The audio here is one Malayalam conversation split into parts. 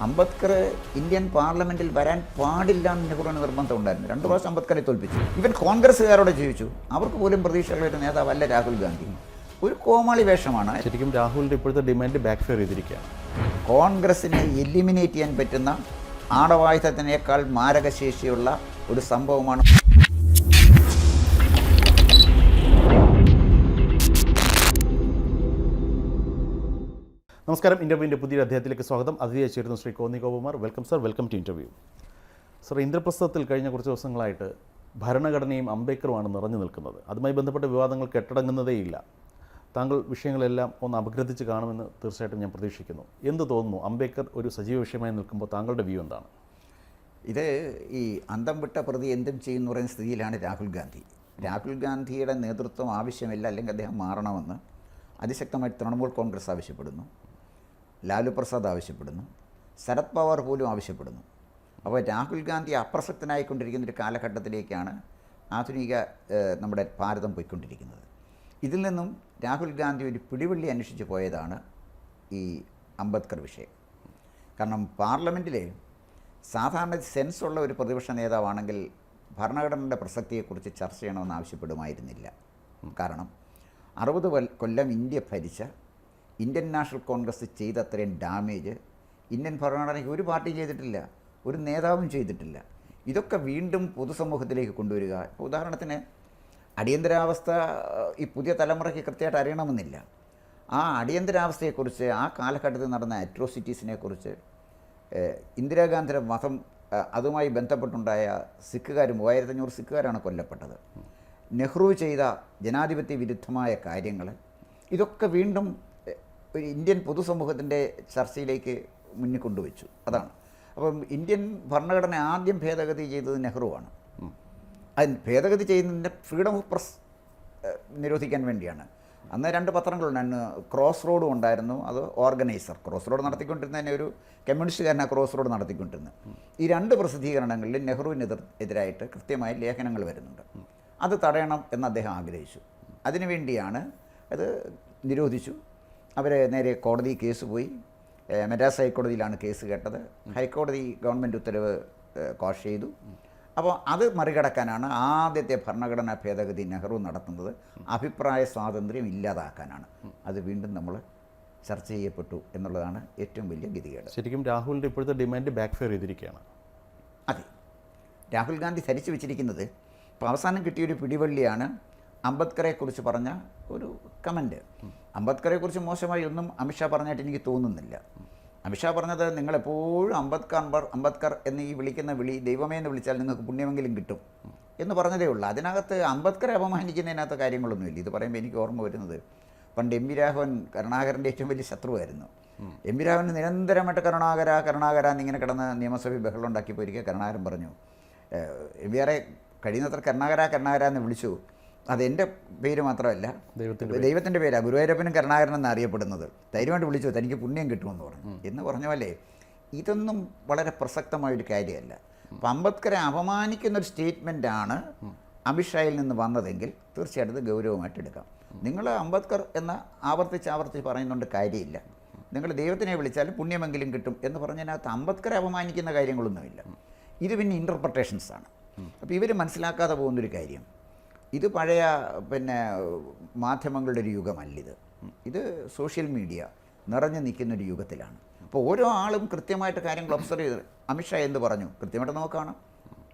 അംബേദ്കർ ഇന്ത്യൻ പാർലമെന്റിൽ വരാൻ പാടില്ല എന്ന് നെഹ്റുവിന് നിർബന്ധം ഉണ്ടായിരുന്നു. രണ്ടു പ്രാവശ്യം അംബേദ്കറെ തോൽപ്പിച്ചു. ഇവൻ കോൺഗ്രസ്സുകാരോട് ജീവിച്ചു അവർക്ക് പോലും പ്രതീക്ഷകളുടെ ഒരു നേതാവല്ല രാഹുൽ ഗാന്ധി. ഒരു കോമാളി വേഷമാണ്. ശരിക്കും രാഹുലിന്റെ ഇപ്പോഴത്തെ ഡിമാൻഡ് ബാക്ക് ഫെയർ ചെയ്തിരിക്കുകയാണ്. കോൺഗ്രസിനെ എലിമിനേറ്റ് ചെയ്യാൻ പറ്റുന്ന ആണവായുധത്തിനേക്കാൾ മാരകശേഷിയുള്ള ഒരു സംഭവമാണ് നമസ്കാരം ഇന്റർവ്യൂവിന്റെ പുതിയ അദ്ദേഹത്തിലേക്ക് സ്വാഗതം. അതിഥിയായി ചേരുന്നു Shri Konni Gopakumar welcome sir welcome to interview sir ഇന്ദ്രപ്രസ്ഥത്തിൽ കഴിഞ്ഞ കുറച്ച് ദിവസങ്ങളായിട്ട് ഭരണഘടനയും അംബേദ്കറുമാണ് നിറഞ്ഞു നിൽക്കുന്നത്. അതുമായി ബന്ധപ്പെട്ട വിവാദങ്ങൾ കെട്ടടങ്ങുന്നതേയില്ല. താങ്കൾ വിഷയങ്ങളെല്ലാം ഒന്ന് അപഗ്രഥിച്ച് കാണുമെന്ന് തീർച്ചയായിട്ടും ഞാൻ പ്രതീക്ഷിക്കുന്നു. എന്ത് തോന്നുന്നു? അംബേദ്കർ ഒരു സജീവ വിഷയമായി നിൽക്കുമ്പോൾ താങ്കളുടെ വ്യൂ എന്താണ്? ഇത് ഈ അന്തം വിട്ട പ്രതി എന്തും ചെയ്യുന്ന പറയുന്ന സ്ഥിതിയിലാണ് രാഹുൽ ഗാന്ധി. രാഹുൽ ഗാന്ധിയുടെ നേതൃത്വം ആവശ്യമില്ല അല്ലെങ്കിൽ അദ്ദേഹം മാറണമെന്ന് അതിശക്തമായി തൃണമൂൽ കോൺഗ്രസ് ആവശ്യപ്പെടുന്നു. ലാലു പ്രസാദ് ആവശ്യപ്പെടുന്നു. ശരത് പവാർ പോലും ആവശ്യപ്പെടുന്നു. അപ്പോൾ രാഹുൽ ഗാന്ധി അപ്രസക്തനായിക്കൊണ്ടിരിക്കുന്ന ഒരു കാലഘട്ടത്തിലേക്കാണ് ആധുനിക നമ്മുടെ ഭാരതം പോയിക്കൊണ്ടിരിക്കുന്നത്. ഇതിൽ നിന്നും രാഹുൽ ഗാന്ധി ഒരു പിടിവള്ളി അന്വേഷിച്ച് പോയതാണ് ഈ അംബേദ്കർ വിഷയം. കാരണം പാർലമെന്റിലെ സാധാരണ സെൻസുള്ള ഒരു പ്രതിപക്ഷ നേതാവാണെങ്കിൽ ഭരണഘടനയുടെ പ്രസക്തിയെക്കുറിച്ച് ചർച്ച ചെയ്യണമെന്ന് ആവശ്യപ്പെടുമായിരുന്നില്ല. കാരണം അറുപത് കൊല്ലം ഇന്ത്യ ഭരിച്ച ഇന്ത്യൻ നാഷണൽ കോൺഗ്രസ് ചെയ്ത അത്രയും ഡാമേജ് ഇന്ത്യൻ ഭരണഘടനയ്ക്ക് ഒരു പാർട്ടി ചെയ്തിട്ടില്ല ഒരു നേതാവും ചെയ്തിട്ടില്ല. ഇതൊക്കെ വീണ്ടും പൊതുസമൂഹത്തിലേക്ക് കൊണ്ടുവരിക. ഉദാഹരണത്തിന് അടിയന്തരാവസ്ഥ ഈ പുതിയ തലമുറയ്ക്ക് കൃത്യമായിട്ട് അറിയണമെന്നില്ല. ആ അടിയന്തരാവസ്ഥയെക്കുറിച്ച് ആ കാലഘട്ടത്തിൽ നടന്ന അട്രോസിറ്റീസിനെ കുറിച്ച് ഏഹ്, ഇന്ദിരാഗാന്ധിയുടെ മതം അതുമായി ബന്ധപ്പെട്ടുണ്ടായ സിഖുകാർ മൂവായിരത്തഞ്ഞൂറ് സിഖുകാരാണ് കൊല്ലപ്പെട്ടത്. നെഹ്റു ചെയ്ത ജനാധിപത്യ വിരുദ്ധമായ കാര്യങ്ങൾ ഇതൊക്കെ വീണ്ടും ഒരു ഇന്ത്യൻ പൊതുസമൂഹത്തിന്റെ ചർച്ചയിലേക്ക് മുന്നിൽ കൊണ്ടുവച്ചു. അതാണ്. അപ്പം ഇന്ത്യൻ ഭരണഘടന ആദ്യം ഭേദഗതി ചെയ്തത് നെഹ്റുവാണ് അത് ഭേദഗതി ചെയ്യുന്നതിന്റെ ഫ്രീഡം ഓഫ് പ്രസ് നിരോധിക്കാൻ വേണ്ടിയാണ്. അന്ന് രണ്ട് പത്രങ്ങളുണ്ടായിരുന്നു ക്രോസ് റോഡും ഉണ്ടായിരുന്നു. അത് ഓർഗനൈസർ. ക്രോസ് റോഡ് നടത്തിക്കൊണ്ടിരുന്നതിനെ ഒരു കമ്മ്യൂണിസ്റ്റുകാരനാണ് ക്രോസ് റോഡ് നടത്തിക്കൊണ്ടിരുന്നത്. ഈ രണ്ട് പ്രസിദ്ധീകരണങ്ങളിൽ നെഹ്റുവിനെതിർ എതിരായിട്ട് കൃത്യമായി ലേഖനങ്ങൾ വരുന്നുണ്ട്. അത് തടയണം എന്ന് അദ്ദേഹം ആഗ്രഹിച്ചു. അതിനുവേണ്ടിയാണ് അത് നിരോധിച്ചു. അവർ നേരെ കോടതി കേസ് പോയി. മദ്രാസ് ഹൈക്കോടതിയിലാണ് കേസ് കേട്ടത്. ഹൈക്കോടതി ഗവൺമെന്റ് ഉത്തരവ് കോഷ് ചെയ്തു. അപ്പോൾ അത് മറികടക്കാനാണ് ആദ്യത്തെ ഭരണഘടനാ ഭേദഗതി നെഹ്റു നടത്തുന്നത്. അഭിപ്രായ സ്വാതന്ത്ര്യം ഇല്ലാതാക്കാനാണ്. അത് വീണ്ടും നമ്മൾ ചർച്ച ചെയ്യപ്പെട്ടു എന്നുള്ളതാണ് ഏറ്റവും വലിയ ഗതികേട്. ശരിക്കും രാഹുലിന്റെ ഇപ്പോഴത്തെ ഡിമാൻഡ് ബാക്ക് ഫെയർ ചെയ്തിരിക്കുകയാണ്. അതെ. രാഹുൽ ഗാന്ധി ധരിച്ചു വെച്ചിരിക്കുന്നത് ഇപ്പോൾ അവസാനം കിട്ടിയൊരു പിടിവള്ളിയാണ് അംബേദ്കറെക്കുറിച്ച് പറഞ്ഞ ഒരു കമന്റ്. അംബേദ്കറെക്കുറിച്ച് മോശമായി ഒന്നും അമിത്ഷാ പറഞ്ഞായിട്ട് എനിക്ക് തോന്നുന്നില്ല. അമിത്ഷാ പറഞ്ഞത് നിങ്ങളെപ്പോഴും അംബേദ്കർ അംബർ അംബേദ്കർ എന്ന് ഈ വിളിക്കുന്ന വിളി ദൈവമേ എന്ന് വിളിച്ചാൽ നിങ്ങൾക്ക് പുണ്യമെങ്കിലും കിട്ടും എന്ന് പറഞ്ഞതേ ഉള്ളൂ. അതിനകത്ത് അംബേദ്കറെ അപമാനിക്കുന്നതിനകത്ത് കാര്യങ്ങളൊന്നുമില്ല. ഇത് പറയുമ്പോൾ എനിക്ക് ഓർമ്മ വരുന്നത് പണ്ട് എം വി രാഘവൻ കരുണാകരന്റെ ഏറ്റവും വലിയ ശത്രുവായിരുന്നു. എം വി രാഘവൻ നിരന്തരമായിട്ട് കരുണാകര കരുണാകര എന്നിങ്ങനെ കിടന്ന് നിയമസഭയിൽ ബഹളം ഉണ്ടാക്കി പോയിരിക്കുക കരുണാകരൻ പറഞ്ഞു. എം വി ആറെ കഴിയുന്നത്ര കരുണാകര കരുണാകര എന്ന് വിളിച്ചു. അത് എന്റെ പേര് മാത്രമല്ല. ദൈവത്തിന്റെ പേരാണ് ഗുരുവായൂരപ്പനും കരുണാകരൻ എന്ന് അറിയപ്പെടുന്നത്. ധൈര്യമായിട്ട് വിളിച്ചു തനിക്ക് പുണ്യം കിട്ടുമെന്ന് പറഞ്ഞു. എന്ന് പറഞ്ഞ പോലെ ഇതൊന്നും വളരെ പ്രസക്തമായൊരു കാര്യമല്ല. അപ്പം അംബേദ്കറെ അപമാനിക്കുന്ന ഒരു സ്റ്റേറ്റ്മെന്റാണ് അമിത്ഷായിൽ നിന്ന് വന്നതെങ്കിൽ തീർച്ചയായിട്ടും ഇത് ഗൗരവമായിട്ട് എടുക്കാം. നിങ്ങൾ അംബേദ്കർ എന്ന ആവർത്തിച്ച് ആവർത്തിച്ച് പറയുന്നുണ്ട് കാര്യമില്ല. നിങ്ങൾ ദൈവത്തിനെ വിളിച്ചാൽ പുണ്യമെങ്കിലും കിട്ടും എന്ന് പറഞ്ഞതിനകത്ത് അംബേദ്കറെ അപമാനിക്കുന്ന കാര്യങ്ങളൊന്നുമില്ല. ഇത് പിന്നെ ഇന്റർപ്രട്ടേഷൻസ് ആണ്. അപ്പോൾ ഇവർ മനസ്സിലാക്കാതെ പോകുന്നൊരു കാര്യം. ഇത് പഴയ പിന്നെ മാധ്യമങ്ങളുടെ ഒരു യുഗമല്ലിത്. ഇത് സോഷ്യൽ മീഡിയ നിറഞ്ഞു നിൽക്കുന്ന ഒരു യുഗത്തിലാണ്. അപ്പോൾ ഓരോ ആളും കൃത്യമായിട്ട് കാര്യങ്ങൾ ഒബ്സർവ് ചെയ്ത് അമിത്ഷാ എന്ത് പറഞ്ഞു? കൃത്യമായിട്ട് നോക്കാണ്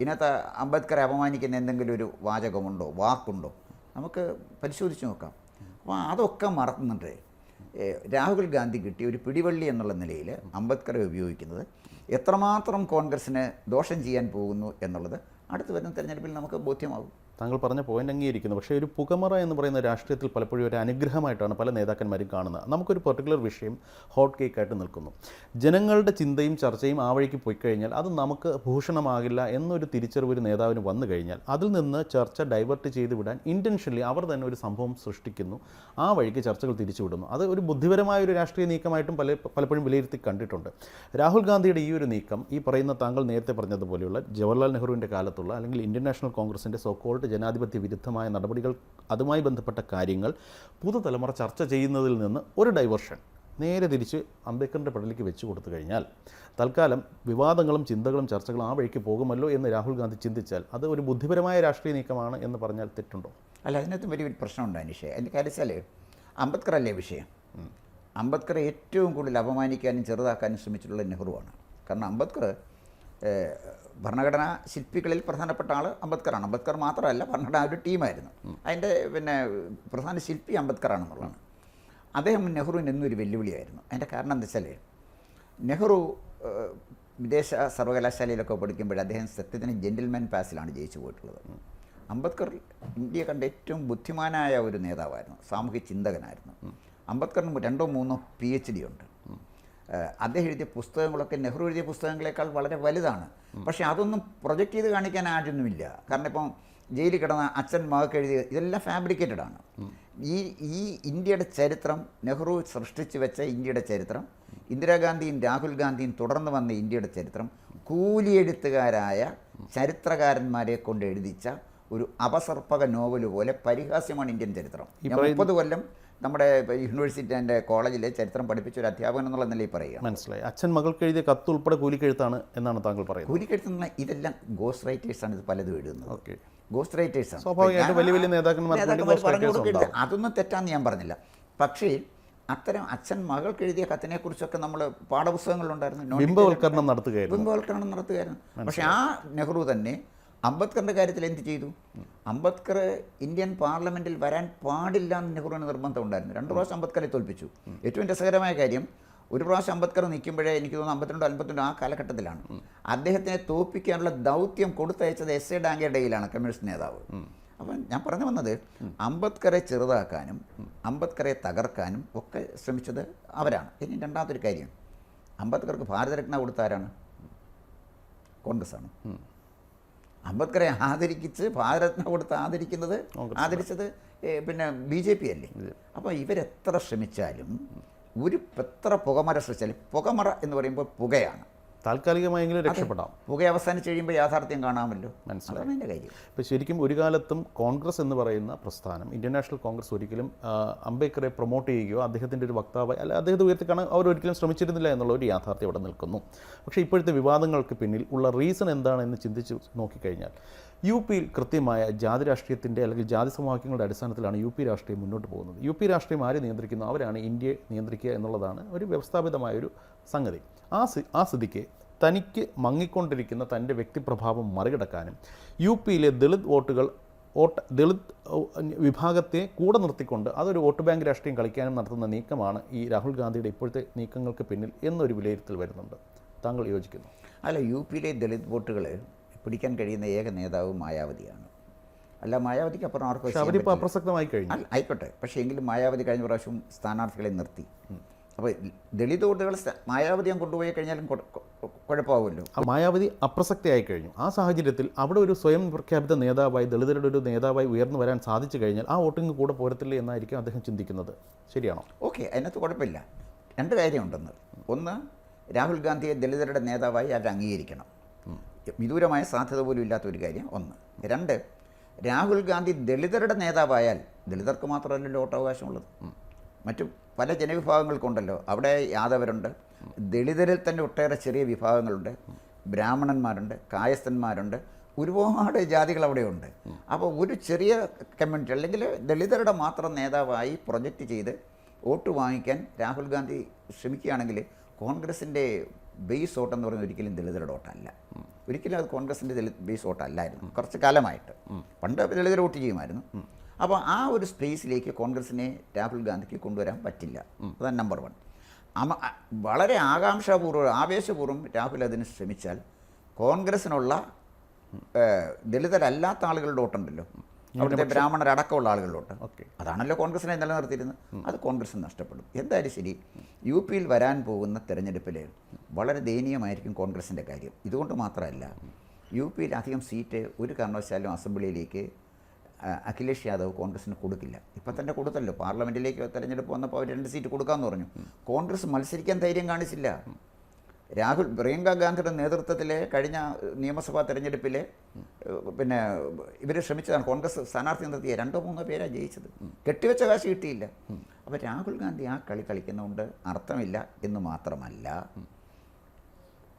ഇതിനകത്ത് അംബേദ്കറെ അപമാനിക്കുന്ന എന്തെങ്കിലും ഒരു വാചകമുണ്ടോ വാക്കുണ്ടോ? നമുക്ക് പരിശോധിച്ച് നോക്കാം. അപ്പോൾ അതൊക്കെ മറക്കുന്നുണ്ട് രാഹുൽ ഗാന്ധി കിട്ടിയ ഒരു പിടിവള്ളി എന്നുള്ള നിലയിൽ അംബേദ്കറെ ഉപയോഗിക്കുന്നത് എത്രമാത്രം കോൺഗ്രസ്സിന് ദോഷം ചെയ്യാൻ പോകുന്നു എന്നുള്ളത് അടുത്ത് വരുന്ന തിരഞ്ഞെടുപ്പിൽ നമുക്ക് ബോധ്യമാകും. താങ്കൾ പറഞ്ഞ പോയിന്റ് അംഗീകരിക്കുന്നു. പക്ഷേ ഒരു പുകമറ എന്ന് പറയുന്ന രാഷ്ട്രീയത്തിൽ പലപ്പോഴും ഒരു അനുഗ്രഹമായിട്ടാണ് പല നേതാക്കന്മാരും കാണുന്നത്. നമുക്കൊരു പെർട്ടിക്കുലർ വിഷയം ഹോട്ട് കേക്കായിട്ട് നിൽക്കുന്നു. ജനങ്ങളുടെ ചിന്തയും ചർച്ചയും ആ വഴിക്ക് പോയി കഴിഞ്ഞാൽ അത് നമുക്ക് ഭൂഷണമാകില്ല എന്നൊരു തിരിച്ചറിവ് ഒരു നേതാവിന് വന്നു കഴിഞ്ഞാൽ അതിൽ നിന്ന് ചർച്ച ഡൈവേർട്ട് ചെയ്ത് വിടാൻ ഇന്റൻഷനലി അവർ തന്നെ ഒരു സംഭവം സൃഷ്ടിക്കുന്നു. ആ വഴിക്ക് ചർച്ചകൾ തിരിച്ചുവിടുന്നു അത് ഒരു ബുദ്ധിപരമായ ഒരു രാഷ്ട്രീയ നീക്കമായിട്ടും പല പലപ്പോഴും വിലയിരുത്തി കണ്ടിട്ടുണ്ട്. രാഹുൽ ഗാന്ധിയുടെ ഈ ഒരു നീക്കം ഈ പറയുന്ന താങ്കൾ നേരത്തെ പറഞ്ഞതുപോലെയുള്ള ജവഹർലാൽ നെഹ്റുവിന്റെ കാലത്തുള്ള അല്ലെങ്കിൽ ഇന്ത്യൻ നാഷണൽ കോൺഗ്രസിന്റെ സോക്കോൾഡ് ജനാധിപത്യ വിരുദ്ധമായ നടപടികൾ അതുമായി ബന്ധപ്പെട്ട കാര്യങ്ങൾ പുതുതലമുറ ചർച്ച ചെയ്യുന്നതിൽ നിന്ന് ഒരു ഡൈവേർഷൻ നേരെ തിരിച്ച് അംബേദ്കറിന്റെ പടലിലേക്ക് വെച്ച് കൊടുത്തു കഴിഞ്ഞാൽ തൽക്കാലം വിവാദങ്ങളും ചിന്തകളും ചർച്ചകളും ആ വഴിക്ക് പോകുമല്ലോ എന്ന് രാഹുൽ ഗാന്ധി ചിന്തിച്ചാൽ അത് ഒരു ബുദ്ധിപരമായ രാഷ്ട്രീയ നീക്കമാണ് എന്ന് പറഞ്ഞാൽ തെറ്റുണ്ടോ? അല്ല അതിനകത്ത് വലിയൊരു പ്രശ്നമുണ്ട് അനീഷേ. അതിന്റെ കാര്യം വെച്ചാൽ അംബേദ്കർ അല്ലേ വിഷയം? അംബേദ്കറെ ഏറ്റവും കൂടുതൽ അപമാനിക്കാനും ചെറുതാക്കാനും ശ്രമിച്ചിട്ടുള്ള നെഹ്റുവാണ്. കാരണം അംബേദ്കർ ഭരണഘടനാ ശില്പികളിൽ പ്രധാനപ്പെട്ട ആൾ അംബേദ്കറാണ്. അംബേദ്കർ മാത്രമല്ല ഭരണഘടന ഒരു ടീമായിരുന്നു. അതിന്റെ പിന്നെ പ്രധാന ശില്പി അംബേദ്കറാണെന്നുള്ളതാണ് അദ്ദേഹം നെഹ്റുവിന് എന്നും ഒരു വെല്ലുവിളിയായിരുന്നു. അതിന്റെ കാരണം എന്താ വെച്ചാൽ നെഹ്റു വിദേശ സർവകലാശാലയിലൊക്കെ പഠിക്കുമ്പോൾ അദ്ദേഹം സത്യത്തിന് ജെന്റിൽമാൻ പാസിലാണ് ജയിച്ചു പോയിട്ടുള്ളത്. അംബേദ്കർ ഇന്ത്യ കണ്ട ഏറ്റവും ബുദ്ധിമാനായ ഒരു നേതാവായിരുന്നു. സാമൂഹ്യ ചിന്തകനായിരുന്നു. അംബേദ്കറിന് രണ്ടോ മൂന്നോ പി എച്ച് ഡി ഉണ്ട്. അദ്ദേഹം എഴുതിയ പുസ്തകങ്ങളൊക്കെ നെഹ്റു എഴുതിയ പുസ്തകങ്ങളെക്കാൾ വളരെ വലുതാണ്. പക്ഷേ അതൊന്നും പ്രൊജക്റ്റ് ചെയ്ത് കാണിക്കാൻ ആരൊന്നുമില്ല കാരണം ഇപ്പം ജയിലിൽ കിടന്ന അച്ഛൻ മകൾക്ക് എഴുതിയ ഇതെല്ലാം ഫാബ്രിക്കേറ്റഡ് ആണ്. ഈ ഈ ഇന്ത്യയുടെ ചരിത്രം നെഹ്റു സൃഷ്ടിച്ചു വെച്ച ഇന്ത്യയുടെ ചരിത്രം ഇന്ദിരാഗാന്ധിയും രാഹുൽ ഗാന്ധിയും തുടർന്ന് വന്ന ഇന്ത്യയുടെ ചരിത്രം കൂലിയെഴുത്തുകാരായ ചരിത്രകാരന്മാരെ കൊണ്ട് എഴുതിച്ച ഒരു അപസർപ്പക നോവൽ പോലെ പരിഹാസ്യമാണ് ഇന്ത്യൻ ചരിത്രം. മുപ്പത് കൊല്ലം നമ്മുടെ യൂണിവേഴ്സിറ്റി എന്റെ കോളേജിലെ ചരിത്രം പഠിപ്പിച്ച ഒരു അധ്യാപകൻ എന്നുള്ള നിലയിൽ പറയുക. മനസ്സിലായി. അച്ഛൻ മകൾക്ക് എഴുതിയ കത്ത് ഉൾപ്പെടെ കൂലിക്കെഴുത്താണ് എന്നാണ് താങ്കൾ പറയുന്നത്. കൂലിക്കെടുത്തുന്ന ഇതെല്ലാം ഗോസ്റ്റ് റൈറ്റേഴ്സാണ് ഇത് പലതും എഴുതുന്നത്. ഓക്കെ. ഗോസ്റ്റ് റൈറ്റേഴ്സാണ് സ്വാഭാവികമായിട്ടും വലിയ വലിയ നേതാക്കന്മാർ. അതൊന്നും തെറ്റാന്ന് ഞാൻ പറഞ്ഞില്ല. പക്ഷേ അത്തരം അച്ഛൻ മകൾക്ക് എഴുതിയ കത്തിനെ കുറിച്ചൊക്കെ നമ്മൾ പാഠപുസ്തകങ്ങളുണ്ടായിരുന്നു ബിംബവൽക്കരണം നടത്തുകയായിരുന്നു. ബിംബവൽക്കരണം നടത്തുകയായിരുന്നു. പക്ഷേ ആ നെഹ്റു തന്നെ അംബേദ്കറിന്റെ കാര്യത്തിൽ എന്ത് ചെയ്തു? അംബേദ്കർ ഇന്ത്യൻ പാർലമെന്റിൽ വരാൻ പാടില്ല എന്ന് നെഹ്റുവിന് നിർബന്ധം ഉണ്ടായിരുന്നു. രണ്ട് പ്രാവശ്യം അംബേദ്കറെ തോൽപ്പിച്ചു. ഏറ്റവും രസകരമായ കാര്യം ഒരു പ്രാവശ്യം അംബേദ്കർ നിൽക്കുമ്പോഴേ എനിക്ക് തോന്നുന്നു അമ്പത്തിരണ്ട് അമ്പത്തിരണ്ട് ആ കാലഘട്ടത്തിലാണ്. അദ്ദേഹത്തിനെ തോൽപ്പിക്കാനുള്ള ദൗത്യം കൊടുത്തയച്ചത് എസ് എ ഡാങ്കയുടെ കയ്യിലാണ് കമ്മ്യൂണിസ്റ്റ് നേതാവ്. അപ്പം ഞാൻ പറഞ്ഞു വന്നത് അംബേദ്കറെ ചെറുതാക്കാനും അംബേദ്കറെ തകർക്കാനും ഒക്കെ ശ്രമിച്ചത് അവരാണ്. ഇനി രണ്ടാമത്തൊരു കാര്യം അംബേദ്കർക്ക് ഭാരതരത്ന കൊടുത്താരാണ് കോൺഗ്രസ് കോൺഗ്രസ്സാണ്. അംബേദ്കറെ ആദരിച്ച് ഭാരതരത്ന കൊടുത്ത് ആദരിക്കുന്നത് ആദരിച്ചത് പിന്നെ ബി ജെ പി അല്ലേ? അപ്പോൾ ഇവരെത്ര ശ്രമിച്ചാലും ഒരു എത്ര പുകമറ സൃഷ്ടിച്ചാലും പുകമറ എന്ന് പറയുമ്പോൾ പുകയാണ്. താൽക്കാലികമായെങ്കിലും രക്ഷപ്പെടാം. പുക അവസാനിച്ച് കഴിയുമ്പോൾ യാഥാർത്ഥ്യം കാണാമല്ലോ. മനസ്സിലായി. കാര്യം. ഇപ്പോൾ ശരിക്കും ഒരു കാലത്തും കോൺഗ്രസ് എന്ന് പറയുന്ന പ്രസ്ഥാനം ഇന്ത്യൻ നാഷണൽ കോൺഗ്രസ് ഒരിക്കലും അംബേദ്കറെ പ്രൊമോട്ട് ചെയ്യുകയോ അദ്ദേഹത്തിന്റെ ഒരു വക്താവായി അല്ല അദ്ദേഹത്തെ ഉയർത്തിക്കാണാൻ അവർ ഒരിക്കലും ശ്രമിച്ചിരുന്നില്ല എന്നുള്ള ഒരു യാഥാർത്ഥ്യം അവിടെ നിൽക്കുന്നു. പക്ഷേ ഇപ്പോഴത്തെ വിവാദങ്ങൾക്ക് പിന്നിൽ ഉള്ള റീസൺ എന്താണെന്ന് ചിന്തിച്ച് നോക്കിക്കഴിഞ്ഞാൽ യു പിയിൽ കൃത്യമായ ജാതി രാഷ്ട്രീയത്തിന്റെ അല്ലെങ്കിൽ ജാതി സമവാക്യങ്ങളുടെ അടിസ്ഥാനത്തിലാണ് യു പി രാഷ്ട്രീയം മുന്നോട്ട് പോകുന്നത്. യു പി രാഷ്ട്രീയം ആര് നിയന്ത്രിക്കുന്നു? അവരാണ് ഇന്ത്യയെ നിയന്ത്രിക്കുക എന്നുള്ളതാണ് ഒരു വ്യവസ്ഥാപിതമായൊരു സംഗതി. ആ ആ സ്ഥിതിക്ക് തനിക്ക് മങ്ങിക്കൊണ്ടിരിക്കുന്ന തന്റെ വ്യക്തിപ്രഭാവം മറികടക്കാനും യു പിയിലെ ദളിത് വോട്ടുകൾ വോട്ട് ദളിത് വിഭാഗത്തെ കൂടെ നിർത്തിക്കൊണ്ട് അതൊരു വോട്ട് ബാങ്ക് രാഷ്ട്രീയം കളിക്കാനും നടത്തുന്ന നീക്കമാണ് ഈ രാഹുൽ ഗാന്ധിയുടെ ഇപ്പോഴത്തെ നീക്കങ്ങൾക്ക് പിന്നിൽ എന്നൊരു വിലയിരുത്തൽ വരുന്നുണ്ട്. താങ്കൾ യോജിക്കുന്നു. അല്ല യു പിയിലെ ദളിത് വോട്ടുകൾ പിടിക്കാൻ കഴിയുന്ന ഏക നേതാവ് മായാവതിയാണ്. അല്ല മായാവതിക്ക് അപ്പുറം ആർക്കും അപ്രസക്തമായി കഴിഞ്ഞു. ആയിക്കോട്ടെ. പക്ഷേ എങ്കിലും മായാവതി കഴിഞ്ഞ പ്രാവശ്യം സ്ഥാനാർത്ഥികളെ നിർത്തി. അപ്പോൾ ദളിത് വോട്ടുകൾ മായാവതി ഞാൻ കൊണ്ടുപോയി കഴിഞ്ഞാലും കുഴപ്പമാവുമല്ലോ ആ മായാവതി അപ്രസക്തയായി കഴിഞ്ഞു. ആ സാഹചര്യത്തിൽ അവിടെ ഒരു സ്വയം പ്രഖ്യാപിത നേതാവായി ദളിതരുടെ ഒരു നേതാവായി ഉയർന്നു വരാൻ സാധിച്ചു കഴിഞ്ഞാൽ ആ വോട്ടിംഗ് കൂടെ പോരത്തില്ല എന്നായിരിക്കും അദ്ദേഹം ചിന്തിക്കുന്നത്. ശരിയാണോ? ഓക്കെ അതിനകത്ത് കുഴപ്പമില്ല. രണ്ട് കാര്യമുണ്ടെന്ന്. ഒന്ന് രാഹുൽ ഗാന്ധിയെ ദളിതരുടെ നേതാവായി അവർ അംഗീകരിക്കണം വിദൂരമായ സാധ്യത പോലും ഇല്ലാത്ത ഒരു കാര്യം ഒന്ന്. രണ്ട് രാഹുൽ ഗാന്ധി ദളിതരുടെ നേതാവായാൽ ദളിതർക്ക് മാത്രമല്ലല്ലോ വോട്ടവകാശമുള്ളത്. മറ്റു പല ജനവിഭാഗങ്ങൾക്കുണ്ടല്ലോ. അവിടെ യാദവരുണ്ട്. ദളിതരിൽ തന്നെ ഒട്ടേറെ ചെറിയ വിഭാഗങ്ങളുണ്ട്. ബ്രാഹ്മണന്മാരുണ്ട് കായസ്ഥന്മാരുണ്ട്. ഒരുപാട് ജാതികൾ അവിടെയുണ്ട്. അപ്പോൾ ഒരു ചെറിയ കമ്മ്യൂണിറ്റി അല്ലെങ്കിൽ ദളിതരുടെ മാത്രം നേതാവായി പ്രൊജക്റ്റ് ചെയ്ത് വോട്ട് വാങ്ങിക്കാൻ രാഹുൽ ഗാന്ധി ശ്രമിക്കുകയാണെങ്കിൽ കോൺഗ്രസിന്റെ ബേസ് വോട്ട് എന്ന് പറയുന്നത് ഒരിക്കലും ദളിതരുടെ വോട്ടല്ല. ഒരിക്കലും അത് കോൺഗ്രസിന്റെ ദളിത് ബേസ് വോട്ടല്ലായിരുന്നു കുറച്ച് കാലമായിട്ട്. പണ്ട് ദളിതർ വോട്ട് ചെയ്യുമായിരുന്നു. അപ്പോൾ ആ ഒരു സ്പേസിലേക്ക് കോൺഗ്രസിനെ രാഹുൽ ഗാന്ധിക്ക് കൊണ്ടുവരാൻ പറ്റില്ല. അതാണ് നമ്പർ വൺ വളരെ ആകാംക്ഷാപൂർവം ആവേശപൂർവം രാഹുൽ അതിന് ശ്രമിച്ചാൽ കോൺഗ്രസിനുള്ള ദളിതരല്ലാത്ത ആളുകളുടെ വോട്ടുണ്ടല്ലോ. അവിടുത്തെ ബ്രാഹ്മണരടക്കമുള്ള ആളുകളുണ്ട്. അതാണല്ലോ കോൺഗ്രസിനെ നിലനിർത്തിയിരുന്നത് അത് കോൺഗ്രസ് നഷ്ടപ്പെടും. എന്തായാലും ശരി യു പിയിൽ വരാൻ പോകുന്ന തെരഞ്ഞെടുപ്പിൽ വളരെ ദയനീയമായിരിക്കും കോൺഗ്രസിന്റെ കാര്യം. ഇതുകൊണ്ട് മാത്രമല്ല യു പിയിൽ അധികം സീറ്റ് ഒരു കാരണവശാലും അസംബ്ലിയിലേക്ക് അഖിലേഷ് യാദവ് കോൺഗ്രസിന് കൊടുക്കില്ല. ഇപ്പം തന്നെ കൊടുത്തല്ലോ. പാർലമെന്റിലേക്ക് തെരഞ്ഞെടുപ്പ് വന്നപ്പോൾ അവർ രണ്ട് സീറ്റ് കൊടുക്കാമെന്ന് പറഞ്ഞു. കോൺഗ്രസ് മത്സരിക്കാൻ ധൈര്യം കാണിച്ചില്ല. രാഹുൽ പ്രിയങ്ക ഗാന്ധിയുടെ നേതൃത്വത്തിലെ കഴിഞ്ഞ നിയമസഭാ തെരഞ്ഞെടുപ്പിൽ പിന്നെ ഇവർ ശ്രമിച്ചതാണ്. കോൺഗ്രസ് സ്ഥാനാർത്ഥി നിർത്തിയ രണ്ടോ മൂന്നോ പേരാണ് ജയിച്ചത്. കെട്ടിവെച്ച കാശ് കിട്ടിയില്ല. അപ്പോൾ രാഹുൽ ഗാന്ധി ആ കളി കളിക്കുന്നതുകൊണ്ട് അർത്ഥമില്ല എന്ന് മാത്രമല്ല